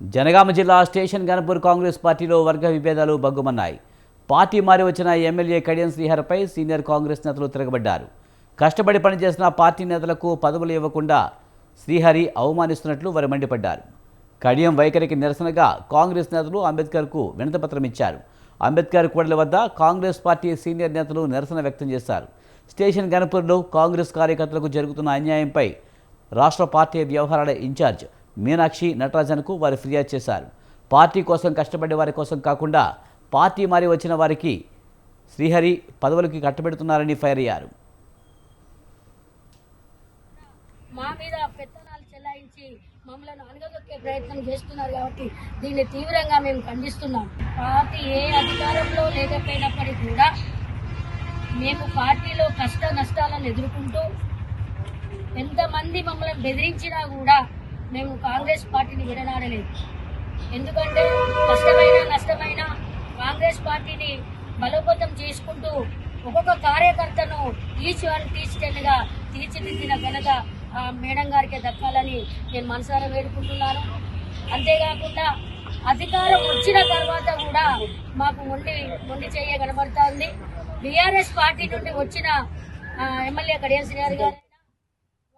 జనగామ జిల్లా స్టేషన్ గణపూర్ కాంగ్రెస్ పార్టీలో వర్గ విభేదాలు బగ్గుమన్నాయి పార్టీ మారి వచ్చిన ఎమ్మెల్యే కడియం శ్రీహర్పై సీనియర్ కాంగ్రెస్ నేతలు తిరగబడ్డారు. కష్టపడి పనిచేసిన పార్టీ నేతలకు పదవులు ఇవ్వకుండా శ్రీహరి అవమానిస్తున్నట్లు వారు మండిపడ్డారు. కడియం వైఖరికి నిరసనగా కాంగ్రెస్ నేతలు అంబేద్కర్కు వినతిపత్రం ఇచ్చారు. అంబేద్కర్ కూడలి వద్ద కాంగ్రెస్ పార్టీ సీనియర్ నేతలు నిరసన వ్యక్తం చేశారు. స్టేషన్ గణపూర్లో కాంగ్రెస్ కార్యకర్తలకు జరుగుతున్న అన్యాయంపై రాష్ట్ర పార్టీ వ్యవహారాల ఇన్ఛార్జ్ మీనాక్షి నటరాజన్కు వారు ఫిర్యాదు చేశారు. పార్టీ కోసం కష్టపడే వారి కోసం కాకుండా పార్టీ మారి వచ్చిన వారికి శ్రీహరి పదవులకి కట్టబెడుతున్నారని ఫైర్ అయ్యారు. మా మీద పెత్తనాలు చెలాయించి మమ్మల్ని అనగదొక్కే ప్రయత్నం చేస్తున్నారు కాబట్టి దీన్ని తీవ్రంగా మేము ఖండిస్తున్నాం. పార్టీ ఏ అధికారంలో లేకపోయినప్పటికీ కూడా మేము పార్టీలో కష్ట నష్టాలను ఎదుర్కొంటూ ఎంతమంది మమ్మల్ని బెదిరించినా కూడా మేము కాంగ్రెస్ పార్టీని విడనాడలేదు. ఎందుకంటే కష్టమైన నష్టమైన కాంగ్రెస్ పార్టీని బలోపేతం చేసుకుంటూ ఒక్కొక్క కార్యకర్తను ఈచ్ వన్ టీచ్ తీర్చిదిద్దిన ఘనత ఆ మేడం గారికి దక్కాలని నేను మనసారా వేడుకుంటున్నాను. అంతేకాకుండా అధికారం వచ్చిన తర్వాత కూడా మాకు మొండి మొండి చేయ కనబడతా బీఆర్ఎస్ పార్టీ నుండి వచ్చిన ఎమ్మెల్యే కడియం శ్రీహరి గారు